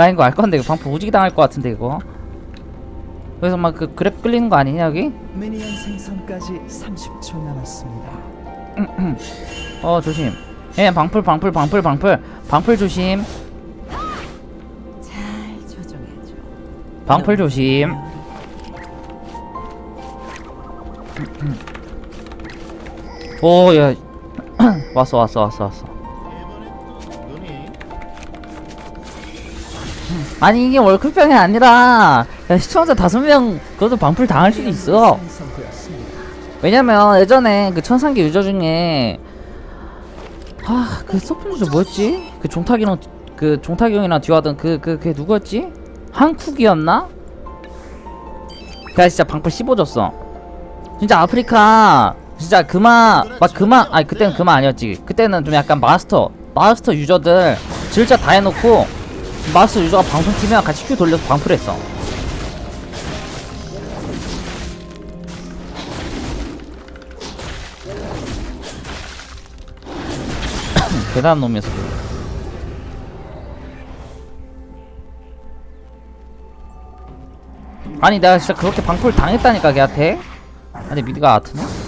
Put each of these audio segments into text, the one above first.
나 이거 알 건데 이거 방풀 오지게 당할 것 같은데 이거? 그래서 막 그 그랩 끌리는 거 아니냐 여기? 미니언 생성까지 30초 남았습니다. 어 조심. 예 방풀 방풀 방풀 방풀. 방풀 조심. 잘 조정해줘. 방풀 조심. 오야. 왔어 왔어 왔어 왔어 아니 이게 월클병이 아니라 야, 시청자 다섯 명 그것도 방풀 당할 수도 있어. 왜냐면 예전에 그 천상계 유저 중에 아그 서플 유저 뭐였지? 그 종탁이랑 그 종탁형이랑 듀하던 그그 그게 누구였지? 한쿡이었나? 그가 진짜 방풀 씹어줬어 진짜 아프리카 진짜 그마 막 그마 아니 그때는 그마 아니었지 그때는 좀 약간 마스터 마스터 유저들 진짜 다 해놓고 마스터 유저가 방송 키면 같이 큐 돌려서 방풀 했어 대단한 놈이었어. 아니 내가 진짜 그렇게 방풀 당했다니까 걔한테 아니 미드가 아트네?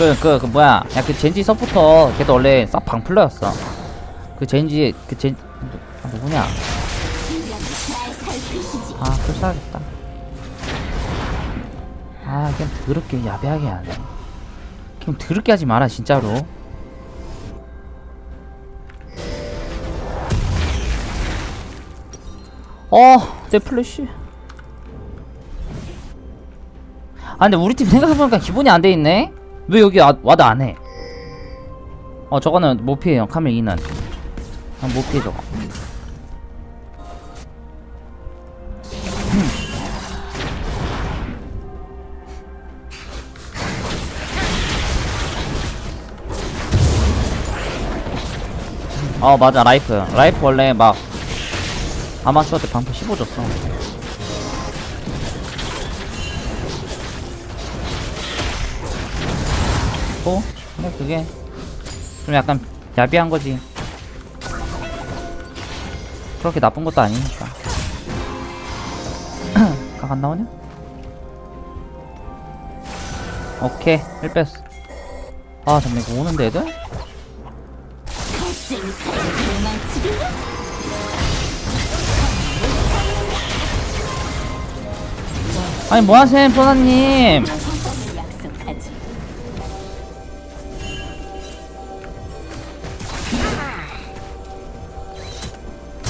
그, 그, 그, 뭐야. 야, 그 젠지 서포터, 걔도 원래 싹 방풀러였어. 그 젠지, 그 젠, 누, 아, 누구냐. 아, 풀사야겠다. 아, 그냥 더럽게 야비하게 하네. 그냥 더럽게 하지 마라, 진짜로. 어, 내 플래시. 아, 근데 우리 팀 생각해보니까 기본이 안 돼 있네? 왜 여기 와, 와드 안 해? 어, 저거는 못 피해요, 카멜 2는. 아, 못 피해, 저거. 어 맞아 라이프 라이프 원래 막 아마추어 때 방패 15 줬어 어? 근데 그게 좀 약간 야비한 거지 그렇게 나쁜 것도 아니니까 각 안 나오냐? 오케이 1 뺐어 아 잠깐 이거 오는데 애들? 아니 뭐하셈 소나님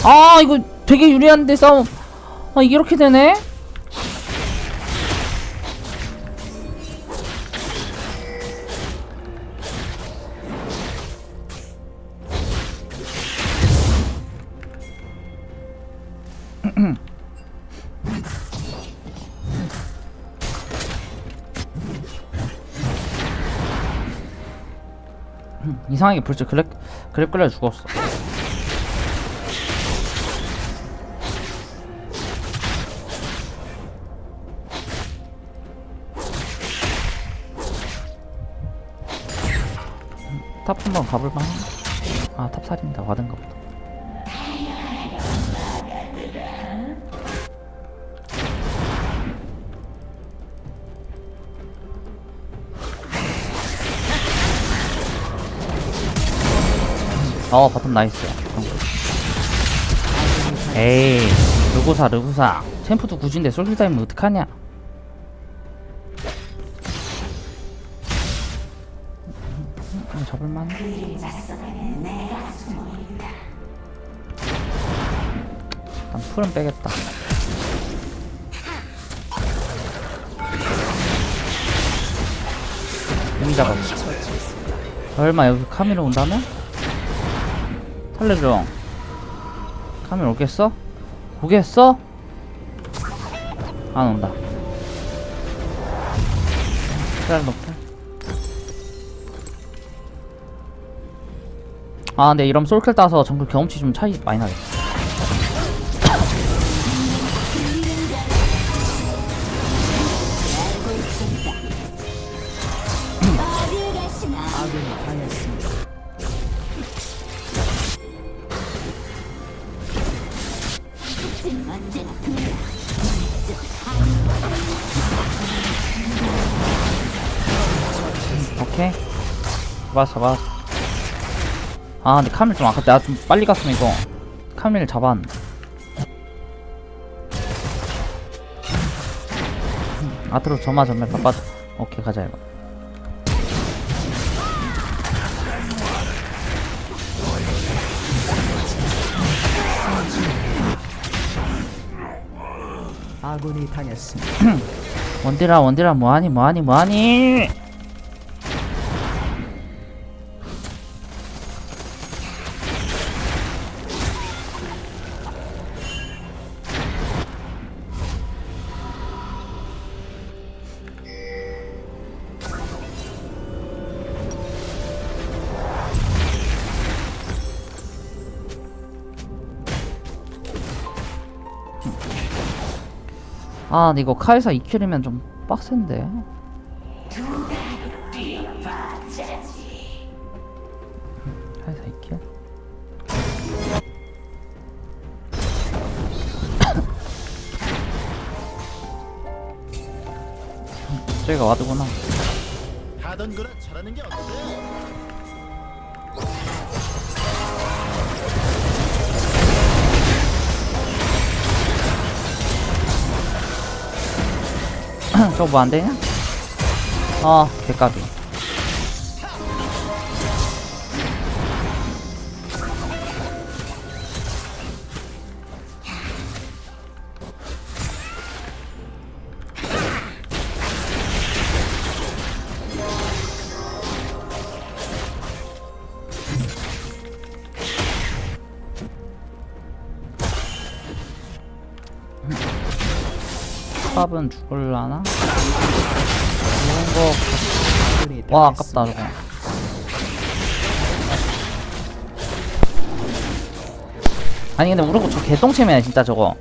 아 이거 되게 유리한데 싸움 아 이렇게 되네? 이상하게 벌써 그랩 그랩 끌려 죽었어 탑 한번 가볼만 아 탑 살인다. 와든가 보다. 어 바텀 나이스. 에이 르고사 르고사. 챔프도 굳인데 솔킬타임은 어떡하냐 잡을만 일단 풀은 빼겠다 여기 잡아 설마 여기 카미로 온다면? 살려줘 카밀 오겠어? 오겠어? 안 온다 기다려 아 근데 이런 솔클 따서 정글 경험치 좀 차이 많이 나겠다. 오케이. 잡아 잡아 아 근데 카밀 좀 아까 내가 좀 빨리 갔으면 이거 카밀 잡았. 아트로 점화 전멸 다 빠져 오케이 가자 이거. 아군이 당했습니다. 원딜아 원딜아 뭐하니 뭐하니 뭐하니 아 근데 이거 카이사 2킬이면 좀 빡센데. 카이사 2킬 저기가 와드구나. 하던 거나 잘하는 게 어때? 저거 뭐 안 되냐? 아 개까비 팝은 죽을라나? 이런 거 와. 아깝다 저거 아니 근데 우르고 저 개똥챔이네 진짜 저거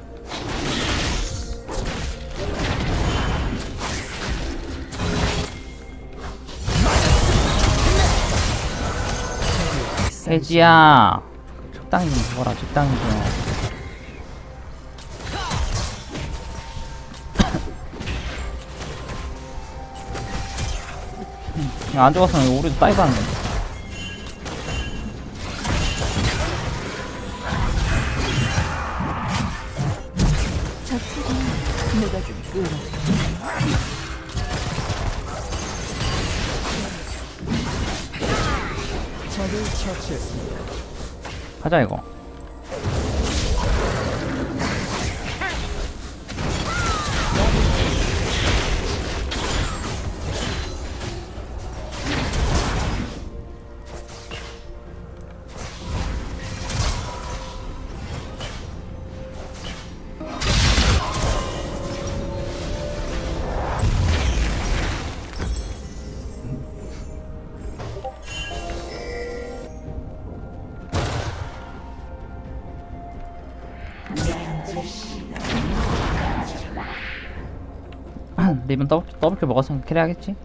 해지야 적당히 좀 죽어라 적당히 좀 안 죽었으면 우리도 다이브 하는 건데. 가자 이거 리븐 더블, 더블킬 먹었으면 캐리하겠지?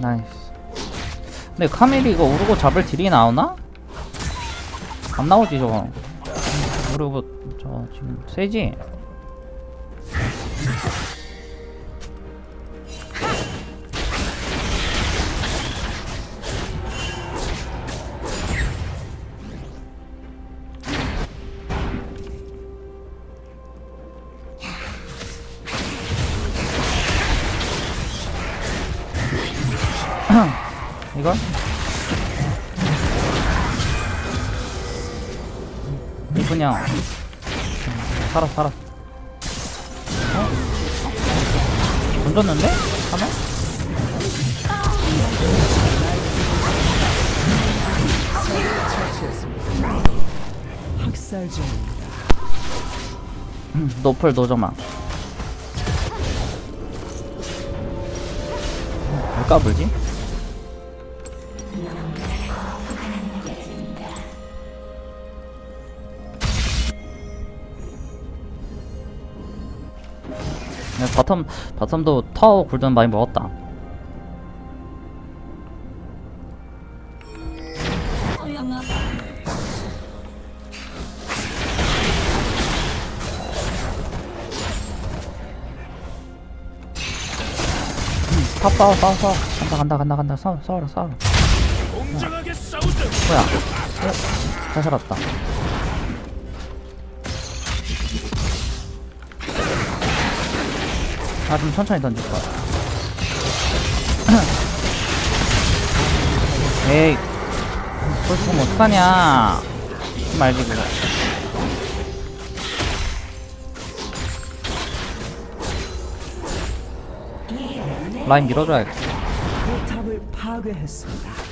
나이스 근데 카멜이 이거 우르고 잡을 딜이 나오나? 안 나오지 저거 우르고 저 지금 세지? 이거? 이쁘냐? 살았, 살았. 어? 던졌는데? 하나? 학살 중. 노플 노점아. 왜 까불지? 바텀 바텀도 타워 골든 많이 먹었다. 타 싸워 싸워 싸워 간다 간다 간다 간다 싸워 싸워라 싸워. 공정하게 싸우자. 뭐야? 어? 잘 살았다. 아좀 천천히 던질 거야. 에이, 벌써 그럼 어떡하냐? 말지 그거. 라인 밀어줘야겠다. 포탑을 파괴했습니다.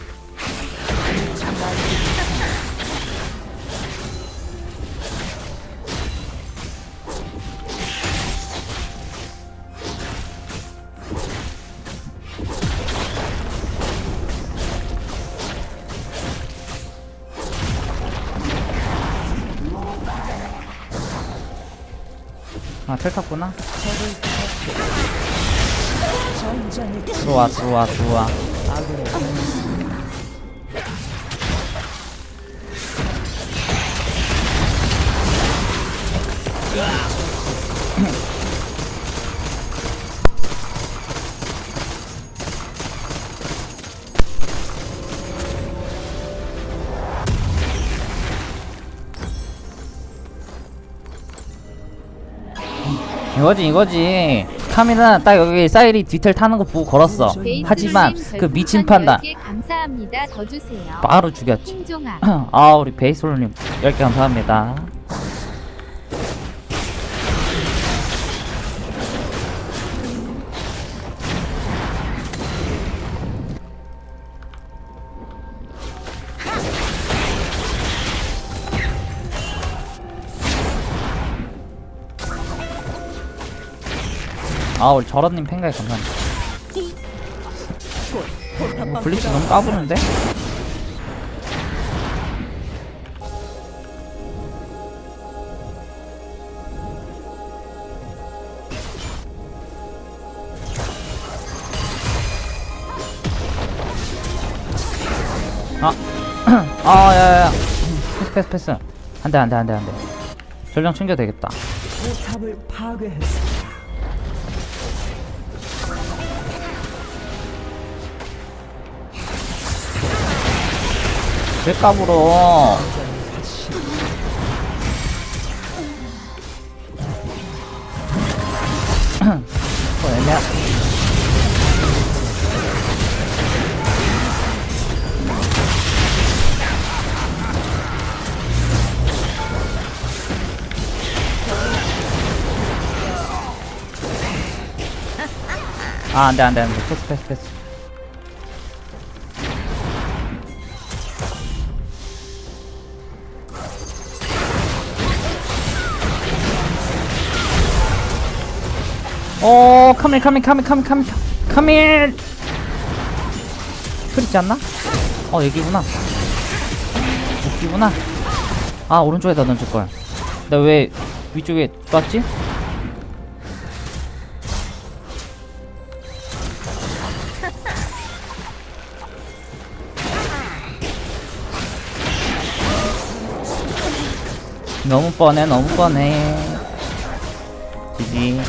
아, 텔 탔구나. 전장의 들어와, 들어와, 들어와. 이. 이거지, 이거지. 카미는 딱 여기 사이리 뒤텔 타는 거 보고 걸었어. 하지만 그 미친 판단 감사합니다. 더 주세요. 바로 죽였지. 아, 우리 베이솔님 10개 감사합니다. 아, 우리 저런님 팬가에 감사합니다. 어, 블리츠 너무 까부는데? 아, 아, 야, 야, 야. 패스, 패스, 패스. 안 돼, 안 돼, 안 돼, 안 돼. 전령 챙겨야 되겠다. 포탑을 파괴했습 니다. 왜 까불어? 어, 애매하. 아, 안 돼, 안 돼, 안 돼. 패스, 패스, 패스. 오 카밀 카밀 카밀 카밀 카밀 카밀 그렇지 않나? 어 여기구나. 여기구나. 아 오른쪽에다 던질 걸. 나 왜 위쪽에 쐈지? 너무 뻔해 너무 뻔해. 지지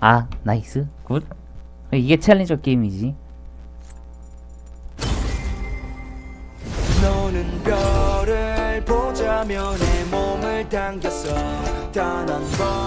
아 나이스. 굿. 이게 챌린저 게임이지. 너는 별을 보자며 내 몸을 당겼어. 단한 번